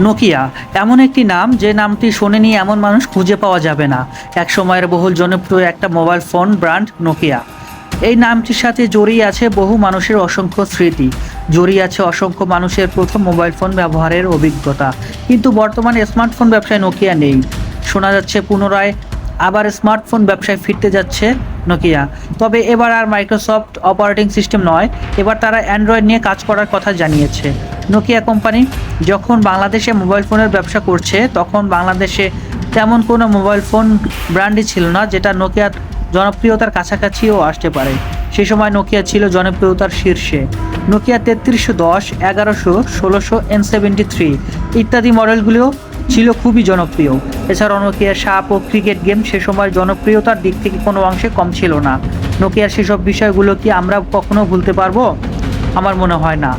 Nokia, এমন একটি নাম যে নামটি শোনেনি এমন মানুষ খুঁজে পাওয়া যাবে না। এক সময়ের বহুল জনপ্রিয় একটা মোবাইল ফোন ব্র্যান্ড নোকিয়া। এই নামটির সাথে জড়িয়ে আছে বহু মানুষের অসংখ্য স্মৃতি। জড়িয়ে আছে অসংখ্য মানুষের প্রথম মোবাইল ফোন ব্যবহারের অভিজ্ঞতা। কিন্তু বর্তমানে স্মার্টফোন ব্যবসায় নোকিয়া নেই। শোনা যাচ্ছে পুনরায় আবার স্মার্টফোন ব্যবসায় ফিরতে যাচ্ছে নোকিয়া। তবে এবার আর মাইক্রোসফট অপারেটিং সিস্টেম নয়, এবার তারা অ্যান্ড্রয়েড নিয়ে কাজ করার কথা জানিয়েছে। নোকিয়া কোম্পানি যখন বাংলাদেশে মোবাইল ফোনের ব্যবসা করছে, তখন বাংলাদেশে তেমন কোনো মোবাইল ফোন ব্র্যান্ডই ছিল না, যেটা নোকিয়ার জনপ্রিয়তার কাছাকাছিও আসতে পারে। সে সময় নোকিয়া ছিল জনপ্রিয়তার শীর্ষে। নোকিয়া তেত্রিশশো দশ, এগারোশো, ষোলোশো, এন সেভেন্টি থ্রি ইত্যাদি মডেলগুলিও ছিল খুবই জনপ্রিয়। এছাড়াও নোকিয়ার সাপ ও ক্রিকেট গেম সে সময় জনপ্রিয়তার দিক থেকে কোনো অংশে কম ছিল না। নোকিয়ার সেসব বিষয়গুলো কি আমরা কখনো ভুলতে পারব? আমার মনে হয় না।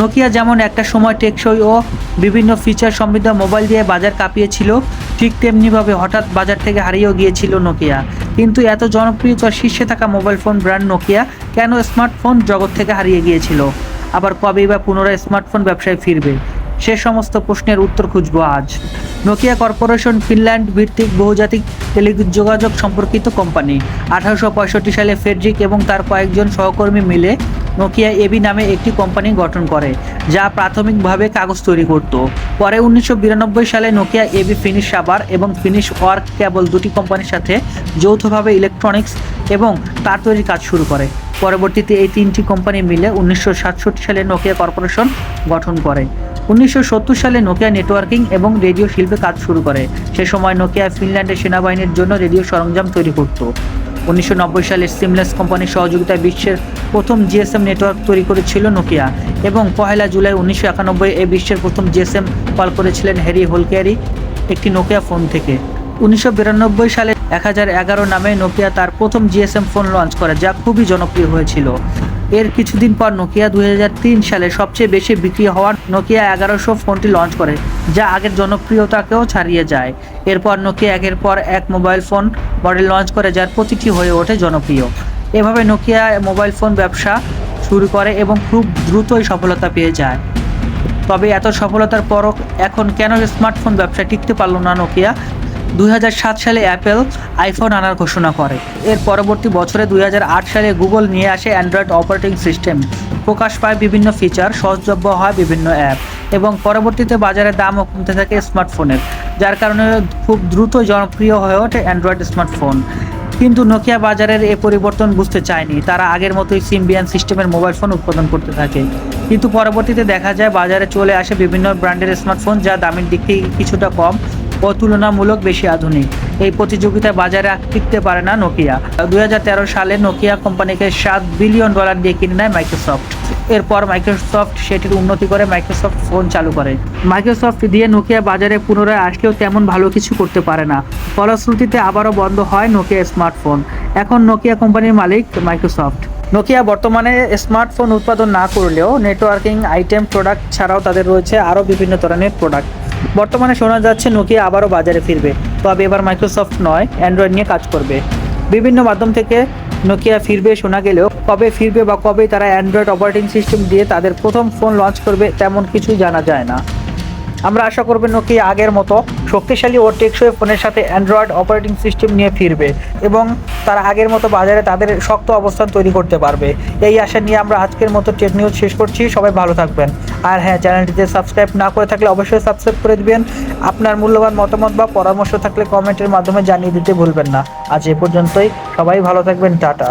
নোকিয়া যেমন একটা সময় টেকসই ও বিভিন্ন ফিচার সমৃদ্ধ মোবাইল দিয়ে বাজার কাঁপিয়েছিল, ঠিক তেমনিভাবে হঠাৎ বাজার থেকে হারিয়েও গিয়েছিল নোকিয়া। কিন্তু এত জনপ্রিয়তার শীর্ষে থাকা মোবাইল ফোন ব্র্যান্ড নোকিয়া কেন স্মার্টফোন জগৎ থেকে হারিয়ে গিয়েছিল? আবার কবেই বা পুনরায় স্মার্টফোন ব্যবসায় ফিরবে? সে সমস্ত প্রশ্নের উত্তর খুঁজবো আজ। নোকিয়া কর্পোরেশন ফিনল্যান্ড ভিত্তিক বহুজাতিক টেলিযোগাযোগ সম্পর্কিত কোম্পানি। আঠারোশো পঁয়ষট্টি সালে ফেডরিক এবং তার কয়েকজন সহকর্মী মিলে নোকিয়া এবি নামে একটি কোম্পানি গঠন করে, যা প্রাথমিকভাবে কাগজ তৈরি করত। পরে উনিশশো বিরানব্বই সালে নোকিয়া এবি ফিনিশ সাবার এবং ফিনিশ ওয়ার্ক কেবল দুটি কোম্পানির সাথে যৌথভাবে ইলেকট্রনিক্স এবং তার তৈরির কাজ শুরু করে। পরবর্তীতে এই তিনটি কোম্পানি মিলে উনিশশো সাতষট্টি সালে নোকিয়া কর্পোরেশন গঠন করে। উনিশশো সত্তর সালে নোকিয়া নেটওয়ার্কিং এবং রেডিও শিল্পে কাজ শুরু করে। সে সময় নোকিয়া ফিনল্যান্ডের সেনাবাহিনীর জন্য রেডিও সরঞ্জাম তৈরি করত। উনিশশো নব্বই সালে সিমলেস কোম্পানির সহযোগিতায় বিশ্বের প্রথম জিএসএম নেটওয়ার্ক তৈরি করেছিল নোকিয়া এবং পহেলা জুলাই উনিশশো একানব্বই এ বিশ্বের প্রথম জিএসএম কল করেছিলেন হ্যারি হোলকেয়ারি একটি নোকিয়া ফোন থেকে। উনিশশো বিরানব্বই সালে এক হাজার এগারো নামে নোকিয়া তার প্রথম জিএসএম ফোন লঞ্চ করে, যা খুবই জনপ্রিয় হয়েছিল। এর কিছুদিন পর নোকিয়া দু হাজার তিন সালে সবচেয়ে বেশি বিক্রি হওয়ার নোকিয়া এগারোশো ফোনটি লঞ্চ করে, যা আগের জনপ্রিয়তাকেও ছাড়িয়ে যায়। এরপর নোকিয়া একের পর এক মোবাইল ফোন মডেল লঞ্চ করে, যার প্রতিটি হয়ে ওঠে জনপ্রিয়। এভাবে নোকিয়া মোবাইল ফোন ব্যবসা শুরু করে এবং খুব দ্রুতই সফলতা পেয়ে যায়। তবে এত সফলতার পরও এখন কেন স্মার্টফোন ব্যবসা টিকতে পারল না নোকিয়া? দুই হাজার সাত সালে অ্যাপেল আইফোন আনার ঘোষণা করে। এর পরবর্তী বছরে দুই হাজার আট সালে গুগল নিয়ে আসে অ্যান্ড্রয়েড অপারেটিং সিস্টেম। প্রকাশ পায় বিভিন্ন ফিচার, সহজলভ্য হয় বিভিন্ন অ্যাপ এবং পরবর্তীতে বাজারে দামও কমতে থাকে স্মার্টফোনের, যার কারণে খুব দ্রুত জনপ্রিয় হয়ে ওঠে অ্যান্ড্রয়েড স্মার্টফোন। কিন্তু নোকিয়া বাজারের এ পরিবর্তন বুঝতে চায়নি। তারা আগের মতোই সিম্বিয়ান সিস্টেমের মোবাইল ফোন উৎপাদন করতে থাকে। কিন্তু পরবর্তীতে দেখা যায় বাজারে চলে আসে বিভিন্ন ব্র্যান্ডের স্মার্টফোন, যা দামের দিক থেকে কিছুটা কম ও তুলনামূলক বেশি আধুনিক। এই প্রতিযোগিতায় বাজারে টিকতে পারে না নোকিয়া। দুই হাজার তেরো সালে নোকিয়া কোম্পানিকে সাত বিলিয়ন ডলার দিয়ে কিনে নেয় মাইক্রোসফট। এরপর মাইক্রোসফট সেটির উন্নতি করে মাইক্রোসফট ফোন চালু করে। মাইক্রোসফট দিয়ে নোকিয়া বাজারে পুনরায় আসলেও তেমন ভালো কিছু করতে পারে না। ফলশ্রুতিতে আবারও বন্ধ হয় নোকিয়া স্মার্টফোন। এখন নোকিয়া কোম্পানির মালিক মাইক্রোসফট। নোকিয়া বর্তমানে স্মার্টফোন উৎপাদন না করলেও নেটওয়ার্কিং, আইটেম প্রোডাক্ট ছাড়াও তাদের রয়েছে আরও বিভিন্ন ধরনের প্রোডাক্ট। বর্তমানে শোনা যাচ্ছে নোকিয়া আবারও বাজারে ফিরবে, তবে এবার মাইক্রোসফট নয়, অ্যান্ড্রয়েড নিয়ে কাজ করবে। বিভিন্ন মাধ্যম থেকে নোকিয়া ফিরবে শোনা গেলেও কবে ফিরবে বা কবে তারা অ্যান্ড্রয়েড অপারেটিং সিস্টেম দিয়ে তাদের প্রথম ফোন লঞ্চ করবে তেমন কিছুই জানা যায় না। আমরা আশা করব নোকিয়া আগের মতো শক্তিশালী ও টেকসই ফোনের সাথে অ্যান্ড্রয়েড অপারেটিং সিস্টেম নিয়ে ফিরবে এবং তারা আগের মতো বাজারে তাদের শক্ত অবস্থান তৈরি করতে পারবে। এই আশা নিয়ে আমরা আজকের মতো টেক নিউজ শেষ করছি। সবাই ভালো থাকবেন। আর হ্যাঁ চ্যানেলটিতে সাবস্ক্রাইব না করে থাকলে অবশ্যই সাবস্ক্রাইব করে দিবেন। আপনার মূল্যবান মতামত বা পরামর্শ থাকলে কমেন্টের মাধ্যমে জানিয়ে দিতে ভুলবেন না। আজ এ পর্যন্তই। সবাই ভালো থাকবেন। টাটা।